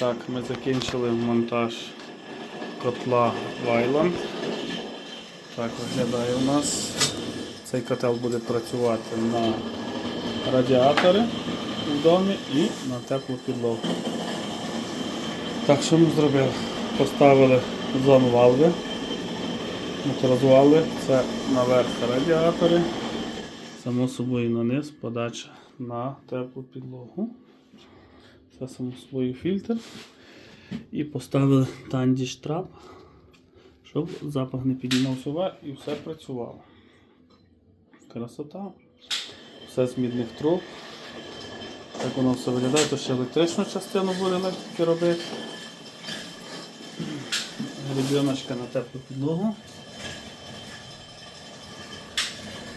Так, ми закінчили монтаж котла Вайланд. Так виглядає у нас. Цей котел буде працювати на радіатори в домі і на теплу підлогу. Так, що ми зробили? Поставили зону валви, моторизували, це наверх радіатори, само собою на низ подача на теплу підлогу. Само собою фільтр. І поставили тандіш трап, щоб запах не піднімався вверх і все працювало. Красота. Все з мідних труб. Так воно все виглядає, то ще електричну частину буде електрики робити. Гребіночка на теплу підлогу.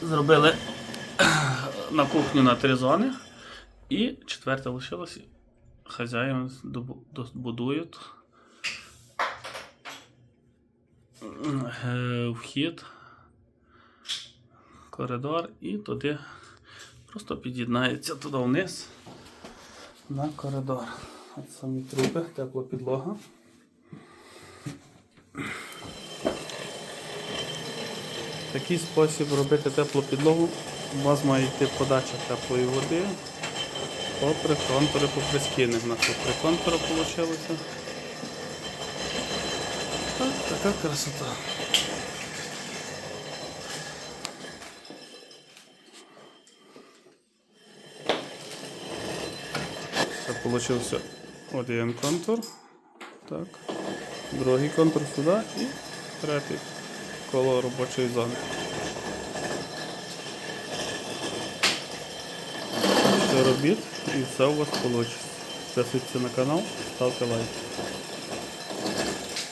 Зробили на кухню на три зони. І четверте лишилось. Добу- добудують е, вхід, коридор і туди просто під'єднається туди вниз на коридор. От самі труби, тепла підлога. Такий спосіб робити теплу підлогу. У вас має йти подача теплої води попри контури попри скини. У нас три контури вийшло. Така красота. Це получився один контур. Так. Другий контур сюди і третій коло робочої зони. Все робіть і все у вас вийде. Підписуйтесь на канал, ставте лайк.